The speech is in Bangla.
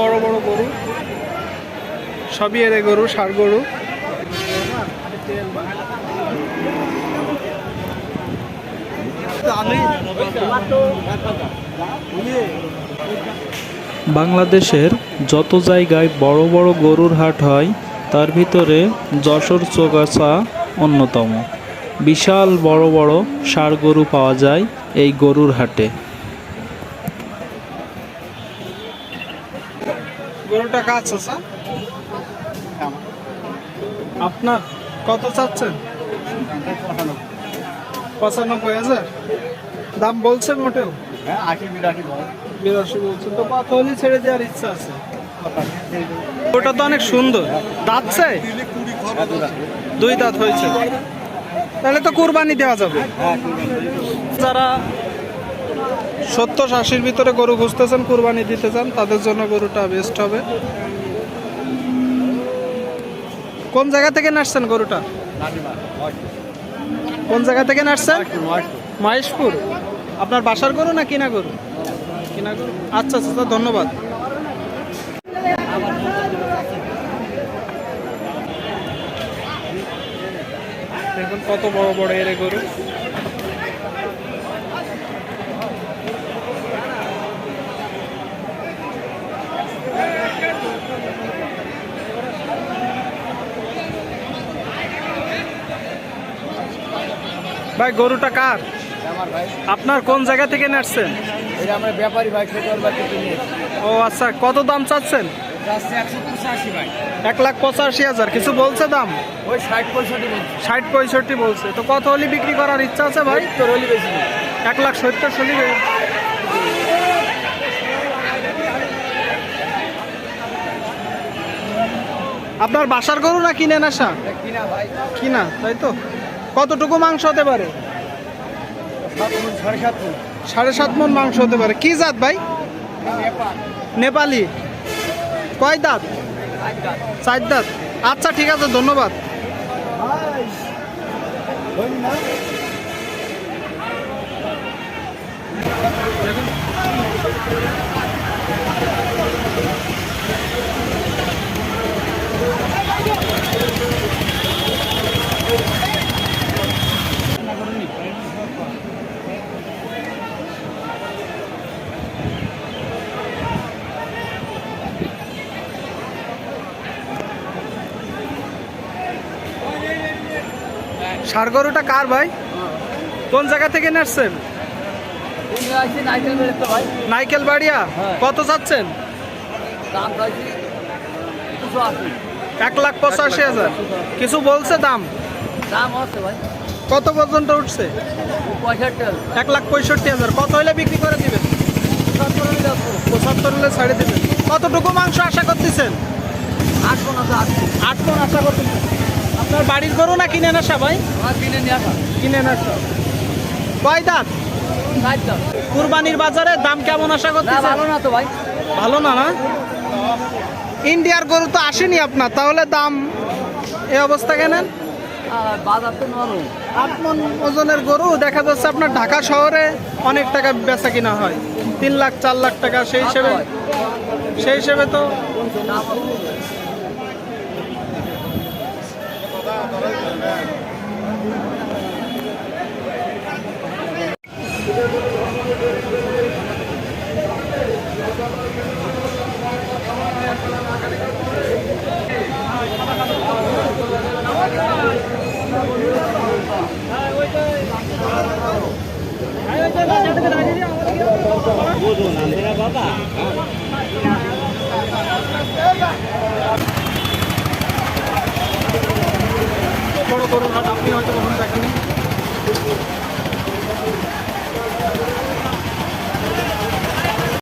বড় বড় গরু। সবই এরে গরু ষাড় গরু। বাংলাদেশের যত জায়গায় বড় বড় গরুর হাট হয়, তার ভিতরে যশোর চৌগাছা অন্যতম। বিশাল বড় বড় ষাড় গরু পাওয়া যায় এই গরুর হাটে। গরুটা কাজ আছে আপনার কত চাচ্ছেন? পঁচানব্বই হাজার? দাম বলছে মোটেও? বিরাশি বলছে। তো কত হলে ছেড়ে দেওয়ার ইচ্ছা আছে। ওটা তো অনেক সুন্দর। দাঁতছে দুই দাঁত হয়েছে। তাহলে তো কুরবানি দেওয়া যাবে। যারা সত্তর আশির ভিতরে গরু খুঁজতেছেন কুরবানি দিতে চান তাদের জন্য গরুটা বেস্ট হবে। কোন জায়গা থেকে নাচছেন গরুটা? কোন জায়গা থেকে নাচছেন? মহেশপুর। আপনার বাসার গরু না কিনা গরু? কিনা গরু? আচ্ছা আচ্ছা আচ্ছা, ধন্যবাদ। দেখুন কত বড় বড় এরে গরু। ভাই গরুটা কার? ভাই। আপনার কোন জায়গা থেকে নাচছেন ও আচ্ছা কত দাম চাচ্ছেন? এক লাখ পঁচাশি হাজার কিছু বলছে দাম? ওই ষাট পঁয়ষট্টি ষাট পঁয়ষট্টি বলছে। তো কত হলে বিক্রি করার ইচ্ছা আছে ভাই? তোর হলি বেশি এক লাখ সত্তর চলিবে আপনার বাসার গরু না কিনে আসা কিনা ভাই। কিনা তাই তো? কতটুকু মাংস হতে পারে? সাড়ে সাত। মন মাংস হতে পারে। কি জাত ভাই? নেপালি। কয় দাঁত? চার দাঁত। আচ্ছা ঠিক আছে, ধন্যবাদ। হই না ষাড় গরুটা কার ভাই? কোন জায়গা থেকে নাচছেন? নাইকেল বাড়িয়া? হ্যাঁ। কত চাচ্ছেন? আশি। এক লাখ পঁচাশি হাজার। কিছু বলছে দাম? দাম ভাই। কত পর্যন্ত উঠছে? এক লাখ পঁয়ষট্টি হাজার। কত হলে বিক্রি করে দিবেন? পঁচাত্তর হলে ছাড়ে দিবেন। কতটুকু মাংস আশা করতেছেন। আট মন আশা করতেছেন। আপনার বাড়ির গরু না কিনে নেশা ভাই কিনে নিয়ে আসা। কিনে নেশা কয় দাঁত? দাম কুরবানির বাজারে দাম কেমন আশা করতে ভালো না তো ভাই। ভালো না না? ইন্ডিয়ার গরু তো আসেনি আপনার তাহলে দাম এ অবস্থা আট মন ওজনের গরু দেখা যাচ্ছে আপনার ঢাকা শহরে অনেক টাকা বেচা কিনা হয়। তিন লাখ চার লাখ টাকা সেই হিসেবে সেই হিসেবে তো বোঝো না বাবা হ্যাঁ।